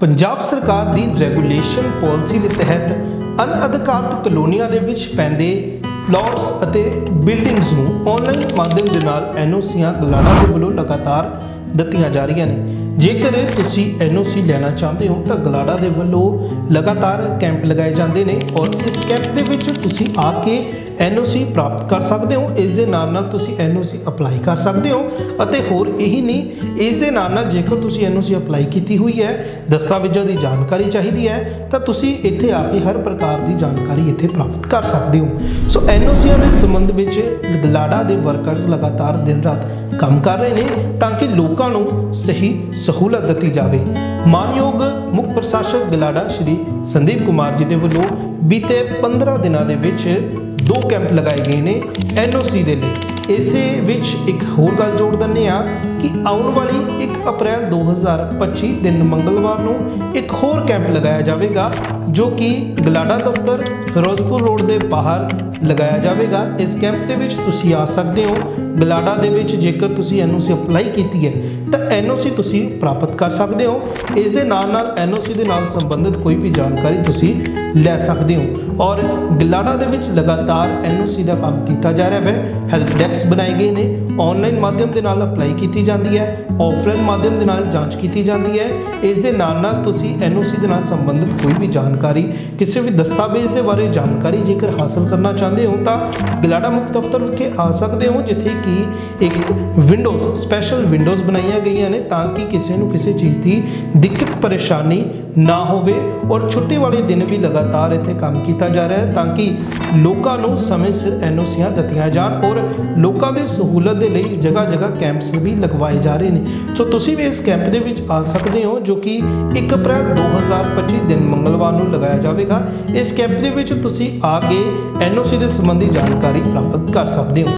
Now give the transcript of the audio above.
ਪੰਜਾਬ ਸਰਕਾਰ ਦੀ regulation policy ਦੇ ਤਹਿਤ ਅਨਅਧਿਕਾਰਤ ਕਲੋਨੀਆਂ ਦੇ ਵਿੱਚ ਪੈਂਦੇ ਪਲਾਟਸ ਅਤੇ ਬਿਲਡਿੰਗਸ ਨੂੰ ਆਨਲਾਈਨ ਮਾਧਿਅਮ ਦੇ ਨਾਲ ਐਨਓਸੀਆਂ ਗਲਾਡਾ ਦੇ ਵੱਲੋਂ ਲਗਾਤਾਰ ਦਿੱਤੀਆਂ ਜਾ ਰਹੀਆਂ ਨੇ। ਜੇਕਰ ਤੁਸੀਂ ਐਨਓਸੀ ਲੈਣਾ ਚਾਹੁੰਦੇ ਹੋ, ਤਾਂ ਗਲਾਡਾ ਦੇ ਵੱਲੋਂ ਲਗਾਤਾਰ ਕੈਂਪ ਲਗਾਏ ਜਾਂਦੇ ਨੇ ਔਰ ਇਸ ਕੈਂਪ ਦੇ ਵਿੱਚ ਤੁਸੀਂ ਆ ਕੇ ਐਨਓਸੀ ਪ੍ਰਾਪਤ ਕਰ ਸਕਦੇ ਹੋ। ਇਸ ਦੇ ਨਾਲ ਨਾਲ ਤੁਸੀਂ ਐਨਓਸੀ ਅਪਲਾਈ ਕਰ ਸਕਦੇ ਹੋ ਅਤੇ ਹੋਰ ਇਹੀ ਨਹੀਂ, ਇਸ ਦੇ ਨਾਲ ਨਾਲ ਜੇਕਰ ਤੁਸੀਂ ਐਨਓਸੀ ਅਪਲਾਈ ਕੀਤੀ ਹੋਈ ਹੈ, ਦਸਤਾਵੇਜ਼ਾਂ ਦੀ ਜਾਣਕਾਰੀ ਚਾਹੀਦੀ ਹੈ, ਤਾਂ ਤੁਸੀਂ ਇੱਥੇ ਆ ਕੇ ਹਰ ਪ੍ਰਕਾਰ ਦੀ ਜਾਣਕਾਰੀ ਇੱਥੇ ਪ੍ਰਾਪਤ ਕਰ ਸਕਦੇ ਹੋ। ਸੋ ਐਨਓਸੀਆਂ ਦੇ ਸੰਬੰਧ ਵਿੱਚ ਗਲਾਡਾ ਦੇ ਵਰਕਰਸ ਲਗਾਤਾਰ ਦਿਨ ਰਾਤ ਕੰਮ ਕਰ ਰਹੇ ਨੇ ਤਾਂ ਕਿ ਲੋਕ ਲੋਕਾਂ ਨੂੰ ਸਹੀ ਸਹੂਲਤ ਦਿੱਤੀ ਜਾਵੇ। ਮਾਨਯੋਗ ਮੁੱਖ ਪ੍ਰਸ਼ਾਸਕ ਗਲਾਡਾ ਸ਼੍ਰੀ ਸੰਦੀਪ ਕੁਮਾਰ ਜੀ ਦੇ ਵੱਲੋਂ ਬੀਤੇ 15 ਦਿਨਾਂ ਦੇ ਵਿੱਚ ਦੋ ਕੈਂਪ ਲਗਾਏ ਗਏ ਨੇ ਐਨਓਸੀ ਦੇ ਲਈ। ਇਸੇ ਵਿੱਚ ਇੱਕ ਹੋਰ ਗੱਲ ਜੋੜ ਦਿੰਦੇ ਆ ਕਿ ਆਉਣ ਵਾਲੀ 1 ਅਪ੍ਰੈਲ 2025 ਦਿਨ ਮੰਗਲਵਾਰ ਨੂੰ ਇੱਕ ਹੋਰ ਕੈਂਪ ਲਗਾਇਆ ਜਾਵੇਗਾ, ਜੋ ਕਿ ਗਲਾਡਾ ਦਫ਼ਤਰ ਫਿਰੋਜ਼ਪੁਰ ਰੋਡ ਦੇ ਬਾਹਰ ਲਗਾਇਆ ਜਾਵੇਗਾ। ਇਸ ਕੈਂਪ ਦੇ ਵਿੱਚ ਤੁਸੀਂ ਆ ਸਕਦੇ ਹੋ। ਗਲਾਡਾ ਦੇ ਵਿੱਚ ਜੇਕਰ ਤੁਸੀਂ ਐਨਓਸੀ ਅਪਲਾਈ ਕੀਤੀ ਹੈ, ਤਾਂ ਐਨਓਸੀ ਤੁਸੀਂ ਪ੍ਰਾਪਤ ਕਰ ਸਕਦੇ ਹੋ। ਇਸ ਦੇ ਨਾਲ ਨਾਲ ਐਨਓਸੀ ਦੇ ਨਾਲ ਸੰਬੰਧਿਤ ਕੋਈ ਵੀ ਜਾਣਕਾਰੀ ਤੁਸੀਂ ਲੈ ਸਕਦੇ ਹੋ। ਔਰ ਗਲਾਡਾ ਦੇ ਵਿੱਚ ਲਗਾਤਾਰ ਐਨਓਸੀ ਦਾ ਕੰਮ ਕੀਤਾ ਜਾ ਰਿਹਾ ਹੈ। ਹੈਲਪ ਡੈਸਕ ਬਣਾਏ ਗਏ ਨੇ। ਆਨਲਾਈਨ ਮਾਧਿਅਮ ਦੇ ਨਾਲ ਅਪਲਾਈ ਕੀਤੀ ਜਾਂਦੀ ਹੈ। ਆਫਲਾਈਨ ਮਾਧਿਅਮ ਦੇ ਨਾਲ ਜਾਂਚ ਕੀਤੀ ਜਾਂਦੀ ਹੈ। ਇਸ ਦੇ ਨਾਲ ਨਾਲ ਤੁਸੀਂ ਐਨਓਸੀ ਦੇ ਨਾਲ ਸੰਬੰਧਿਤ ਕੋਈ ਵੀ ਜਾਣਕਾਰੀ, ਕਿਸੇ ਵੀ ਦਸਤਾਵੇਜ਼ ਦੇ ਬਾਰੇ ਜਾਣਕਾਰੀ ਜੇਕਰ ਹਾਸਲ ਕਰਨਾ ਚਾਹੁੰਦੇ ਹੋ, ਤਾਂ ਗਲਾਡਾ ਮੁੱਖ ਦਫ਼ਤਰ ਵਿਖੇ ਆ ਸਕਦੇ ਹੋ, ਜਿੱਥੇ ਕਿ ਇੱਕ ਵਿੰਡੋਜ਼ ਸਪੈਸ਼ਲ ਵਿੰਡੋਜ਼ ਬਣਾਈਆਂ ਗਈਆਂ ਨੇ, ਤਾਂ ਕਿ ਕਿਸੇ ਨੂੰ ਕਿਸੇ ਚੀਜ਼ ਦੀ ਦਿੱਕਤ, ਪਰੇਸ਼ਾਨੀ ਨਾ ਹੋਵੇ ਔਰ ਛੁੱਟੀ ਵਾਲੇ ਦਿਨ ਵੀ ਲਗਾਤਾਰ ਇੱਥੇ ਕੰਮ ਕੀਤਾ ਜਾ ਰਿਹਾ ਹੈ, ਤਾਂ ਕਿ ਲੋਕਾਂ ਨੂੰ ਸਮੇਂ ਸਿਰ ਐਨਓਸੀਆਂ ਦਿੱਤੀਆਂ ਜਾਣ ਔਰ ਲੋਕਾਂ ਦੇ ਸਹੂਲਤ ਦੇ ਲਈ ਜਗ੍ਹਾ ਜਗ੍ਹਾ ਕੈਂਪਸ ਵੀ ਲਗਵਾਏ ਜਾ ਰਹੇ ਨੇ। ਸੋ ਤੁਸੀਂ ਵੀ ਇਸ ਕੈਂਪ ਦੇ ਵਿੱਚ ਆ ਸਕਦੇ ਹੋ, ਜੋ ਕਿ 1 ਅਪ੍ਰੈਲ 2025 ਦਿਨ ਮੰਗਲਵਾਰ ਨੂੰ ਲਗਾਇਆ ਜਾਵੇਗਾ। ਇਸ ਕੈਂਪ ਦੇ ਵਿੱਚ ਤੁਸੀਂ ਆ ਕੇ ਐਨਓਸੀ ਦੇ ਸੰਬੰਧੀ ਜਾਣਕਾਰੀ ਪ੍ਰਾਪਤ ਕਰ ਸਕਦੇ ਹੋ।